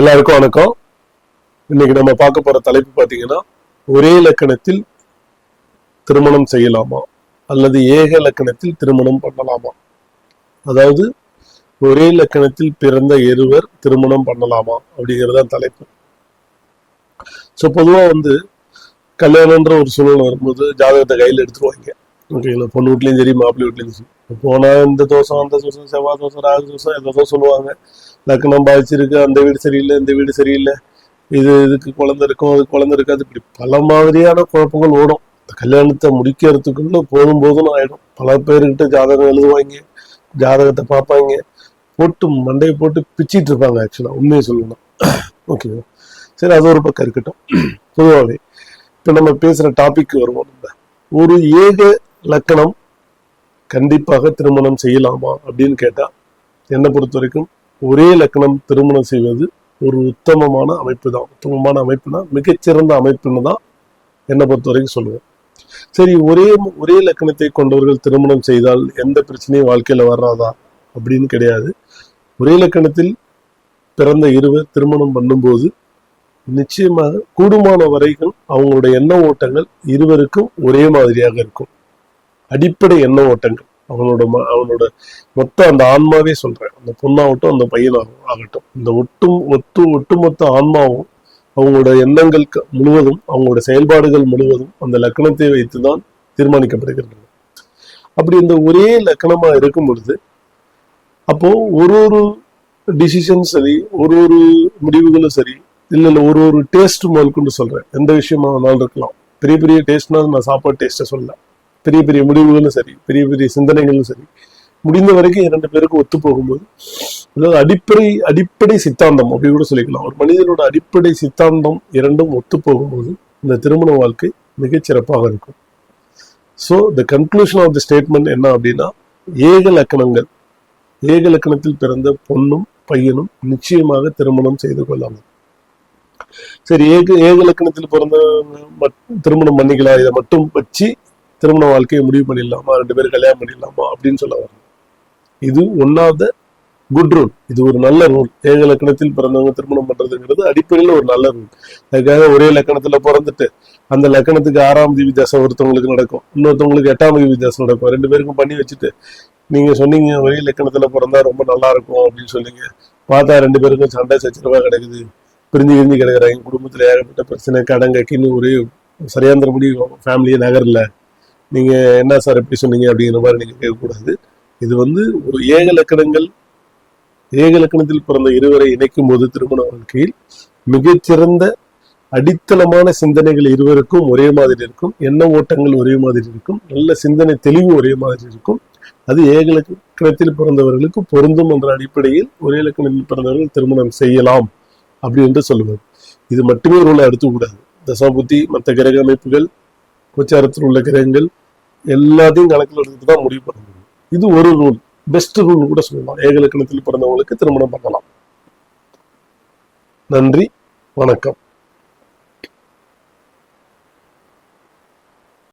எல்லாருக்கும் வணக்கம். இன்னைக்கு நம்ம பார்க்க போற தலைப்பு பார்த்தீங்கன்னா ஒரே இலக்கணத்தில் திருமணம் செய்யலாமா? அல்லது ஏக இலக்கணத்தில் திருமணம் பண்ணலாமா? அதாவது ஒரே இலக்கணத்தில் பிறந்த இருவர் திருமணம் பண்ணலாமா? அப்படிங்கிறது தலைப்பு. ஸோ பொதுவா வந்து கல்யாணம்ன்ற ஒரு சூழ்நிலை வரும்போது ஜாதகத்தை கையில் எடுத்துருவாங்க. ஓகேங்களா? பொண்ணு வீட்லேயும் சரி மாப்பிள்ளை வீட்லேயும் சரி. போனால் இந்த தோசம் அந்த தோசம் செவ்வாய் தோசம் ராகு தோசம் ஏதோ சொல்லுவாங்க. லக்னம் பாதிச்சிருக்கு அந்த வீடு சரியில்லை இந்த வீடு சரியில்லை. இது இதுக்கு குழந்தை இருக்கும் அது குழந்தை இருக்காது. இப்படி பல மாதிரியான குழப்பங்கள் ஓடும். இந்த கல்யாணத்தை முடிக்கிறதுக்குள்ள போதும் போதும்னு ஆயிடும். பல பேர்கிட்ட ஜாதகம் எழுதுவாங்க ஜாதகத்தை பார்ப்பாங்க. போட்டு மண்டையை போட்டு பிச்சிட்டு இருப்பாங்க ஆக்சுவலாக உண்மையை சொல்லணும் ஓகேவா சரி அது ஒரு பக்கம் இருக்கட்டும். பொதுவாகவே இப்போ நம்ம பேசுகிற டாபிக் வருவோம் நம்ம ஒரு ஏக லக்கணம் கண்டிப்பாக திருமணம் செய்யலாமா அப்படின்னு கேட்டால் என்னை பொறுத்த வரைக்கும் ஒரே லக்கணம் திருமணம் செய்வது ஒரு உத்தமமான அமைப்பு தான் உத்தமமான அமைப்புனா மிகச்சிறந்த அமைப்புன்னு தான் என்னை பொறுத்த வரைக்கும் சொல்லுவேன். சரி ஒரே ஒரே லக்கணத்தை கொண்டவர்கள் திருமணம் செய்தால் எந்த பிரச்சனையும் வாழ்க்கையில் வராதா அப்படின்னு கிடையாது. ஒரே லக்கணத்தில் பிறந்த இருவர் திருமணம் பண்ணும்போது நிச்சயமாக கூடுமான வரைக்கும் அவங்களுடைய எண்ண ஓட்டங்கள் இருவருக்கும் ஒரே மாதிரியாக இருக்கும். அடிப்படை எண்ண ஓட்டங்கள். அவனோட ம- அவனோட மொத்த அந்த ஆன்மாவே சொல்றேன். அந்த பொண்ணாகட்டும் அந்த பையனாகவும் ஆகட்டும். இந்த ஒட்டும் ஒத்து ஒட்டுமொத்த ஆன்மாவும் அவங்களோட எண்ணங்கள் முழுவதும் அவங்களோட செயல்பாடுகள் முழுவதும் அந்த லக்கணத்தை வைத்துதான் தீர்மானிக்கப்படுகின்றன அப்படி இந்த ஒரே லக்கணமா இருக்கும் பொழுது அப்போ ஒரு ஒரு டிசிஷன் சரி ஒரு ஒரு முடிவுகளும் சரி இல்ல இல்ல ஒரு ஒரு டேஸ்ட் முதற்கொண்டு சொல்றேன். எந்த விஷயமா வேணாலும் இருக்கலாம். பெரிய பெரிய டேஸ்ட்னா நான் சாப்பாடு டேஸ்ட்டை சொல்லலாம் பெரிய பெரிய முடிவுகளும் சரி பெரிய பெரிய சிந்தனைகளும் சரி முடிந்த வரைக்கும் இரண்டு பேருக்கும் ஒத்து போகும்போது அதாவது அடிப்படை அடிப்படை சித்தாந்தம் அப்படி கூட சொல்லிக்கலாம். ஒரு மனிதனோட அடிப்படை சித்தாந்தம் இரண்டும் ஒத்து போகும்போது இந்த திருமண வாழ்க்கை மிகச்சிறப்பாக இருக்கும். So the conclusion of the statement என்ன அப்படின்னா ஏக லக்கணங்கள் ஏக லக்கணத்தில் பிறந்த பொண்ணும் பையனும் நிச்சயமாக திருமணம் செய்து கொள்ளலாம் சரி ஏக ஏக லக்கணத்தில் பிறந்த திருமணம் பண்ணிக்கலாம். இதை மட்டும் வச்சு திருமண வாழ்க்கையை முடிவு பண்ணிடலாமா? ரெண்டு பேரும் கல்யாணம் பண்ணிடலாமா? அப்படின்னு சொல்ல வரேன் இது one of the good rule இது ஒரு நல்ல ரூல் ஏக லக்கணத்தில் பிறந்தவங்க திருமணம் பண்றதுங்கிறது அடிப்படையில் ஒரு நல்ல ரூல் அதுக்காக ஒரே லக்கணத்துல பிறந்துட்டு அந்த லக்கணத்துக்கு ஆறாம் தேதி தசை ஒருத்தவங்களுக்கு நடக்கும். இன்னொருத்தவங்களுக்கு எட்டாம் தேதி தசை நடக்கும். ரெண்டு பேருக்கும் பண்ணி வச்சுட்டு நீங்க சொன்னீங்க ஒரே லக்கணத்துல பிறந்தா ரொம்ப நல்லா இருக்கும் அப்படின்னு சொன்னீங்க. பார்த்தா ரெண்டு பேருக்கும் சண்டை சச்சரவா கிடைக்குது. பிரிஞ்சு பிரிஞ்சு கிடக்குறாங்க. குடும்பத்துல ஏகப்பட்ட பிரச்சனை கடன் கக்கின்னு ஒரே சரியாந்திர ஃபேமிலியே நகரல. நீங்க என்ன சார் எப்படி சொன்னீங்க அப்படிங்கிற மாதிரி நீங்க கேட்கக்கூடாது. இது வந்து ஒரு ஏக லக்கணங்கள் ஏக லக்கணத்தில் பிறந்த இருவரை இணைக்கும் போது திருமண வாழ்க்கையில் மிகச்சிறந்த அடித்தளமான சிந்தனைகள் இருவருக்கும் ஒரே மாதிரி இருக்கும். எண்ண ஓட்டங்கள் ஒரே மாதிரி இருக்கும். நல்ல சிந்தனை தெளிவு ஒரே மாதிரி இருக்கும். அது ஏக லக்கணத்தில் பிறந்தவர்களுக்கு பொருந்தும் என்ற அடிப்படையில் ஒரே லக்கணத்தில் பிறந்தவர்கள் திருமணம் செய்யலாம் அப்படி என்று சொல்லுவது இது மட்டுமே ஒரு எடுத்துக்கூடாது தசாபுத்தி மற்ற கிரக அமைப்புகள் கோச்சாரத்தில் உள்ள கிரகங்கள் எல்லாத்தையும் கணக்கில் எடுத்துட்டு தான் முடிவு பண்ண முடியும் இது ஒரு ரூல் பெஸ்ட் ரூல் கூட சொல்லலாம். ஏகலக்கணத்தில் பிறந்தவங்களுக்கு திருமணம் பண்ணலாம். நன்றி. வணக்கம்.